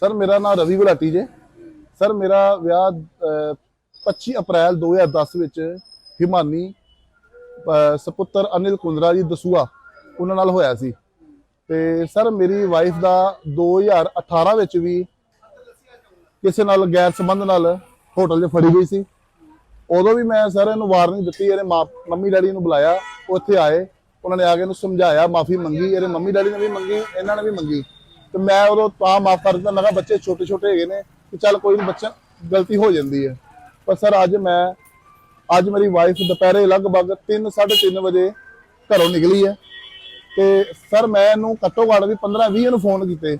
Sir ਮੇਰਾ ਨਾਮ ਰਵੀ ਗੁਲਾਟੀ ਜੇ। ਸਰ ਮੇਰਾ ਵਿਆਹ ਅਹ, 25 ਅਪ੍ਰੈਲ 2010 ਵਿੱਚ ਹਿਮਾਨੀ ਅਹ, ਸਪੁੱਤਰ ਅਨਿਲ ਕੁੰਦਰਾ ਜੀ ਦਸੂਆ ਉਹਨਾਂ ਨਾਲ ਹੋਇਆ ਸੀ। ਤੇ ਸਰ ਮੇਰੀ ਵਾਈਫ ਦਾ 2018 ਵਿੱਚ ਵੀ ਕਿਸੇ ਨਾਲ ਗੈਰ ਸੰਬੰਧ ਨਾਲ ਹੋਟਲ 'ਚ ਫੜੀ ਗਈ ਸੀ। ਉਦੋਂ ਵੀ ਮੈਂ ਸਰ ਇਹਨੂੰ ਵਾਰਨਿੰਗ ਦਿੱਤੀ ਇਹਦੇ ਮਾਂ ਮੰਮੀ ਡੈਡੀ ਨੂੰ ਬੁਲਾਇਆ ਉਹ ਇੱਥੇ ਆਏ। ਉਹਨਾਂ ਨੇ ਆ ਕੇ ਇਹਨੂੰ ਸਮਝਾਇਆ ਮਾਫੀ ਮੰਗੀ ਇਹਦੇ ਮੰਮੀ ਡੈਡੀ ਨੇ ਵੀ ਮੰਗੀ ਇਹਨਾਂ ਨੇ ਵੀ ਮੰਗੀ। ਤੇ ਮੈਂ ਉਦੋਂ ਤਾਂ ਮਾਫ ਕਰ ਦਿੱਤਾ ਮੈਂ ਕਿਹਾ ਬੱਚੇ ਛੋਟੇ ਛੋਟੇ ਹੈਗੇ ਨੇ ਕਿ ਚੱਲ ਕੋਈ ਨਹੀਂ ਬੱਚਾ ਗਲਤੀ ਹੋ ਜਾਂਦੀ ਹੈ। ਪਰ ਸਰ ਅੱਜ ਮੈਂ, ਅੱਜ ਮੇਰੀ ਵਾਈਫ ਦੁਪਹਿਰੇ ਲਗਭਗ 3:30 ਵਜੇ ਘਰੋਂ ਨਿਕਲੀ ਹੈ। ਤੇ ਸਰ ਮੈਂ ਇਹਨੂੰ ਘੱਟੋ ਘੱਟ ਵੀ 15-20 ਨੂੰ ਫੋਨ ਕੀਤੇ।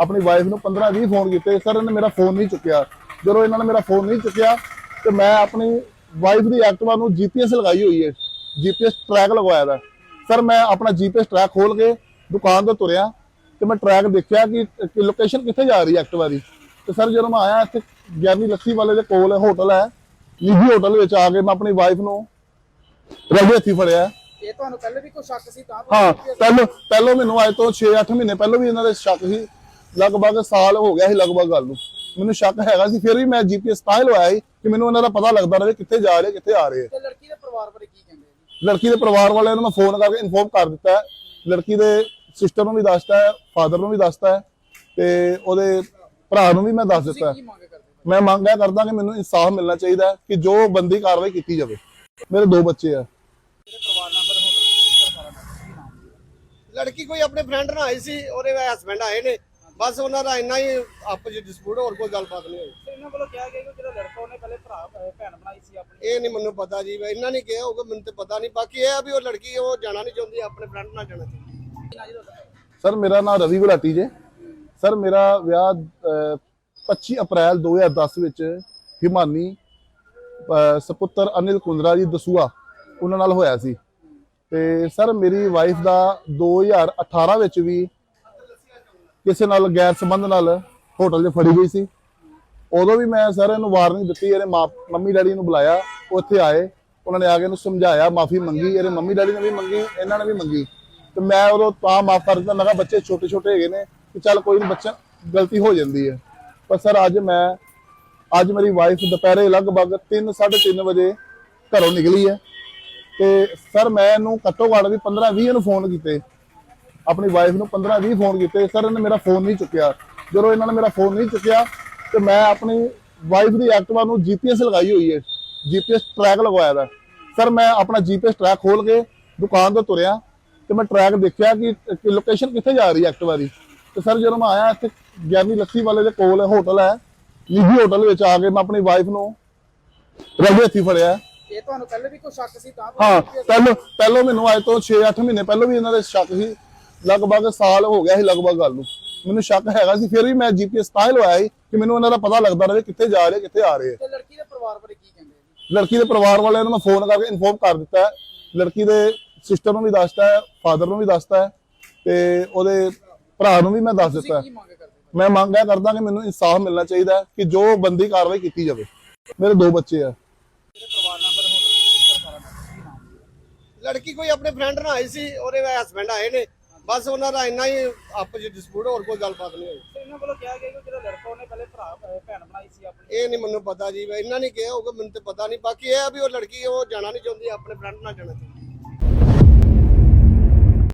ਆਪਣੀ ਵਾਈਫ ਨੂੰ 15-20 ਫੋਨ ਕੀਤੇ। ਸਰ ਇਹਨੇ ਮੇਰਾ ਫੋਨ ਨਹੀਂ ਚੁੱਕਿਆ। ਜਦੋਂ ਇਹਨਾਂ ਨੇ ਮੇਰਾ ਫੋਨ ਨਹੀਂ ਚੁੱਕਿਆ, ਤੇ ਮੈਂ ਆਪਣੀ ਵਾਈਫ ਦੀ ਐਕਟਿਵਾ ਨੂੰ ਜੀਪੀਐਸ ਲਗਾਈ ਹੋਈ ਹੈ। ਜੀਪੀਐਸ ਟਰੈਕ ਲਗਵਾਇਆ ਦਾ। ਸਰ ਮੈਂ ਆਪਣਾ ਜੀਪੀਐਸ ਟਰੈਕ ਖੋਲ ਕੇ ਦੁਕਾਨ ਤੋਂ ਤੁਰਿਆ। ਤੇ ਮੈਂ ਟਰੈਕ ਦੇਖਿਆ ਕਿ ਲੋਕੇਸ਼ਨ ਕਿੱਥੇ ਜਾ ਰਹੀ ਹੈ ਐਕਟਿਵਾ ਦੀ। ਤੇ ਸਰ ਜਦੋਂ ਮੈਂ ਆਇਆ ਇੱਥੇ ਗਿਆਨੀ ਲੱਸੀ ਵਾਲੇ ਦੇ ਕੋਲ ਹੋਟਲ ਹੈ। ਨਿੱਜੀ ਹੋਟਲ ਵਿੱਚ ਆ ਕੇ ਮੈਂ ਆਪਣੀ ਵਾਈਫ ਨੂੰ ਰਗੇ ਹੱਥੀ ਫੜਿਆ। ਇਹ ਤੁਹਾਨੂੰ ਪਹਿਲੇ ਵੀ ਕੋਈ ਸ਼ੱਕ ਸੀ ਤਾਂ ਹਾਂ ਪਹਿਲੋਂ ਪਹਿਲੋਂ ਮੈਨੂੰ ਅੱਜ ਤੋਂ 6-8 ਮਹੀਨੇ ਪਹਿਲੋਂ ਵੀ ਇਹਨਾਂ ਦੇ ਸ਼ੱਕ ਸੀ। ਲਗਭਗ ਸਾਲ ਹੋ ਗਿਆ ਸੀ ਲਗਭਗ ਗੱਲ ਨੂੰ। ਮੈਨੂੰ ਸ਼ੱਕ ਹੈਗਾ ਸੀ ਫਿਰ ਵੀ ਮੈਂ ਜੀਪੀਐਸ ਤਾਂ ਹੀ ਲਵਾਇਆ ਸੀ ਕਿ ਮੈਨੂੰ ਇਹਨਾਂ ਦਾ ਪਤਾ ਲੱਗਦਾ ਰਹੇ ਕਿੱਥੇ ਜਾ ਰਹੇ ਕਿੱਥੇ ਆ ਰਹੇ। ਤੇ ਲੜਕੀ ਦੇ ਪਰਿਵਾਰ ਬਾਰੇ ਕੀ ਕਹਿੰਦੇ ਲੜਕੀ ਦੇ ਪਰਿਵਾਰ ਵਾਲਿਆਂ ਨੂੰ ਮੈਂ ਫੋਨ ਕਰਕੇ ਇਨਫੋਰਮ ਕਰ ਦਿੱਤਾ ਹੈ। ਲੜਕੀ ਦੇ ਸਿਸਟਰ ਨੂੰ ਵੀ ਦੱਸਤਾ ਹੈ ਫਾਦਰ ਨੂੰ ਵੀ ਦੱਸਤਾ ਹੈ ਤੇ ਉਹਦੇ ਭਰਾ ਨੂੰ ਵੀ ਮੈਂ ਦੱਸ ਦਿੱਤਾ ਹੈ? ਮੈਂ ਮੰਗ ਇਹ ਕਰਦਾ ਕਿ ਮੈਨੂੰ ਇਨਸਾਫ ਮਿਲਣਾ ਚਾਹੀਦਾ ਹੈ ਕਿ ਜੋ ਬੰਦੀ ਕਾਰਵਾਈ ਕੀਤੀ ਜਾਵੇ। ਮੇਰੇ ਦੋ ਬੱਚੇ ਆ? ਲੜਕੀ ਕੋਈ ਆਪਣੇ ਫਰੈਂਡ ਨਾਲ ਆਈ ਸੀ ਉਹਦੇ ਹਸਬੰਡ ਆਏ ਨੇ। ਬਸ ਉਹਨਾਂ ਦਾ ਇੰਨਾ ਹੀ ਆਪਸ ਵਿੱਚ ਡਿਸਪਿਊਟ ਹੋਰ ਕੋਈ ਗੱਲਬਾਤ ਨਹੀਂ ਹੋਈ। ਇਹਨਾਂ ਵੱਲੋਂ ਕਿਹਾ ਗਿਆ ਕਿ ਜਿਹੜਾ ਲੜਕਾ ਉਹਨੇ ਪਹਿਲੇ ਭਰਾ ਅਹ ਭੈਣ ਬਣਾਈ ਸੀ ਆਪਣੀ। ਇਹ ਨਹੀਂ ਮੈਨੂੰ ਪਤਾ ਜੀ ਇਹਨਾਂ ਨੇ ਕਿਹਾ ਹੋਊਗਾ ਮੈਨੂੰ ਤੇ ਪਤਾ ਨਹੀਂ। ਬਾਕੀ ਇਹ ਆ ਵੀ ਉਹ ਲੜਕੀ ਉਹ ਜਾਣਾ ਨਹੀਂ ਚਾਹੁੰਦੀ ਆਪਣੇ ਫਰੈਂਡ ਨਾਲ ਜਾਣਾ ਚਾਹੁੰਦੀ? ਸਰ ਮੇਰਾ ਨਾਮ ਰਵੀ ਗੁਲਾਟੀ ਜੇ। ਸਰ ਮੇਰਾ ਵਿਆਹ ਅਹ, 25 ਅਪ੍ਰੈਲ 2010 ਵਿੱਚ ਹਿਮਾਨੀ ਅਹ, ਸਪੁੱਤਰ ਅਨਿਲ ਕੁੰਦਰਾ ਜੀ ਦਸੂਆ ਉਹਨਾਂ ਨਾਲ ਹੋਇਆ ਸੀ। ਤੇ ਸਰ ਮੇਰੀ ਵਾਈਫ ਦਾ 2018 ਵਿੱਚ ਵੀ ਕਿਸੇ ਨਾਲ ਗੈਰ ਸੰਬੰਧ ਨਾਲ ਹੋਟਲ 'ਚ ਫੜੀ ਗਈ ਸੀ। ਉਦੋਂ ਵੀ ਮੈਂ ਸਰ ਇਹਨੂੰ ਵਾਰਨਿੰਗ ਦਿੱਤੀ ਇਹਦੇ ਮਾਂ ਮੰਮੀ ਡੈਡੀ ਨੂੰ ਬੁਲਾਇਆ ਉਹ ਇੱਥੇ ਆਏ ਉਹਨਾਂ ਨੇ ਆ ਕੇ ਇਹਨੂੰ ਸਮਝਾਇਆ ਮਾਫੀ ਮੰਗੀ ਇਹਦੇ ਮੰਮੀ ਡੈਡੀ ਨੇ ਵੀ ਮੰਗੀ ਇਹਨਾਂ ਨੇ ਵੀ ਮੰਗੀ। ਤੇ ਮੈਂ ਉਦੋਂ ਤਾਂ ਮਾਫ ਕਰ ਦਿੱਤਾ ਮੈਂ ਕਿਹਾ ਬੱਚੇ ਛੋਟੇ ਛੋਟੇ ਹੈਗੇ ਨੇ ਕਿ ਚੱਲ ਕੋਈ ਨਹੀਂ ਬੱਚਾ ਗਲਤੀ ਹੋ ਜਾਂਦੀ ਹੈ। ਪਰ ਸਰ, ਅੱਜ ਮੈਂ, ਅੱਜ ਮੇਰੀ ਵਾਈਫ ਦੁਪਹਿਰੇ ਲਗਭਗ 3:30 ਵਜੇ ਘਰੋਂ ਨਿਕਲੀ ਹੈ। ਤੇ ਸਰ, ਮੈਂ ਇਹਨੂੰ ਘੱਟੋ ਘੱਟ ਵੀ 15-20 ਨੂੰ ਫੋਨ ਕੀਤੇ। ਆਪਣੀ ਵਾਈਫ ਨੂੰ 15-20 ਫੋਨ ਕੀਤੇ। ਸਰ, ਇਹਨੇ ਮੇਰਾ ਫੋਨ ਨਹੀਂ ਚੁੱਕਿਆ। ਜਦੋਂ ਇਹਨਾਂ ਨੇ ਮੇਰਾ ਫੋਨ ਨਹੀਂ ਚੁੱਕਿਆ, ਤੇ ਮੈਂ ਆਪਣੀ ਵਾਈਫ ਦੀ ਐਕਟਿਵਾ ਨੂੰ ਜੀਪੀਐਸ ਲਗਾਈ ਹੋਈ ਹੈ। ਜੀਪੀਐਸ ਟਰੈਕ ਲਗਵਾਇਆ ਦਾ। ਸਰ, ਮੈਂ ਆਪਣਾ ਜੀਪੀਐਸ ਟਰੈਕ ਖੋਲ ਕੇ ਦੁਕਾਨ ਤੋਂ ਤੁਰਿਆ। ਤੇ ਮੈਂ ਟਰੈਕ ਦੇਖਿਆ ਕਿ ਲੋਕੇਸ਼ਨ ਕਿੱਥੇ ਜਾ ਰਹੀ ਹੈ ਐਕਟਿਵਾ ਦੀ ਤੇ ਸਰ ਜਦੋਂ ਮੈਂ ਆਇਆ ਇੱਥੇ ਗਿਆਨੀ ਲੱਸੀ ਵਾਲੇ ਦੇ ਕੋਲ ਹੋਟਲ ਹੈ। ਨਿੱਜੀ ਹੋਟਲ ਵਿੱਚ ਆ ਕੇ ਮੈਂ ਆਪਣੀ ਵਾਈਫ ਨੂੰ ਰਗੇ ਹੱਥੀ ਫੜਿਆ। ਇਹ ਤੁਹਾਨੂੰ ਪਹਿਲੇ ਵੀ ਕੋਈ ਸ਼ੱਕ ਸੀ ਤਾਂ? ਹਾਂ ਪਹਿਲੋਂ ਪਹਿਲੋਂ ਮੈਨੂੰ ਅੱਜ ਤੋਂ 6-8 ਮਹੀਨੇ ਪਹਿਲੋਂ ਵੀ ਇਹਨਾਂ ਦੇ ਸ਼ੱਕ ਸੀ। ਲਗਭਗ ਸਾਲ ਹੋ ਗਿਆ ਸੀ ਲਗਭਗ ਗੱਲ ਨੂੰ। ਮੈਨੂੰ ਸ਼ੱਕ ਹੈਗਾ ਸੀ ਫਿਰ ਵੀ ਮੈਂ ਜੀਪੀਐਸ ਤਾਂ ਲਵਾਇਆ ਸੀ ਕਿ ਮੈਨੂੰ ਇਹਨਾਂ ਦਾ ਪਤਾ ਲੱਗਦਾ ਰਹੇ ਕਿੱਥੇ ਜਾ ਰਹੇ ਕਿੱਥੇ ਆ ਰਹੇ। ਤੇ ਲੜਕੀ ਦੇ ਪਰਿਵਾਰ ਬਾਰੇ ਕੀ ਕਹਿੰਦੇ ਲੜਕੀ ਦੇ ਪਰਿਵਾਰ ਵਾਲਿਆਂ ਨੂੰ ਮੈਂ ਫੋਨ ਕਰਕੇ ਇਨਫੋਰਮ ਕਰ ਦਿੱਤਾ। ਲੜਕੀ ਦੇ ਸਿਸਟਰ ਨੂੰ ਵੀ ਦੱਸਤਾ ਹੈ ਫਾਦਰ ਨੂੰ ਵੀ ਦੱਸਤਾ ਹੈ ਤੇ ਉਹਦੇ ਭਰਾ ਨੂੰ ਵੀ ਮੈਂ ਦੱਸ ਦਿੱਤਾ ਹੈ? ਮੈਂ ਮੰਗ ਇਹ ਕਰਦਾ ਕਿ ਮੈਨੂੰ ਇਨਸਾਫ ਮਿਲਣਾ ਚਾਹੀਦਾ ਹੈ ਕਿ ਜੋ ਬੰਦੀ ਕਾਰਵਾਈ ਕੀਤੀ ਜਾਵੇ। ਮੇਰੇ ਦੋ ਬੱਚੇ ਆ? ਲੜਕੀ ਕੋਈ ਆਪਣੇ ਫਰੈਂਡ ਨਾਲ ਆਈ ਸੀ ਉਹਦੇ ਹਸਬੰਡ ਆਏ ਨੇ। ਬਸ ਉਹਨਾਂ ਦਾ ਇੰਨਾ ਹੀ ਆਪਸ ਵਿੱਚ ਡਿਸਪਿਊਟ ਹੋਰ ਕੋਈ ਗੱਲਬਾਤ ਨਹੀਂ ਹੋਈ। ਇਹਨਾਂ ਵੱਲੋਂ ਕਿਹਾ ਗਿਆ ਕਿ ਜਿਹੜਾ ਲੜਕਾ ਉਹਨੇ ਪਹਿਲੇ ਭਰਾ ਅਹ ਭੈਣ ਬਣਾਈ ਸੀ ਆਪਣੀ। ਇਹ ਨਹੀਂ ਮੈਨੂੰ ਪਤਾ ਜੀ ਇਹਨਾਂ ਨੇ ਕਿਹਾ ਹੋਊਗਾ ਮੈਨੂੰ ਤੇ ਪਤਾ ਨਹੀਂ। ਬਾਕੀ ਇਹ ਆ ਵੀ ਉਹ ਲੜਕੀ ਉਹ ਜਾਣਾ ਨਹੀਂ ਚਾਹੁੰਦੀ ਆਪਣੇ ਫਰੈਂਡ ਨਾਲ ਜਾਣਾ ਚਾਹੁੰਦੀ।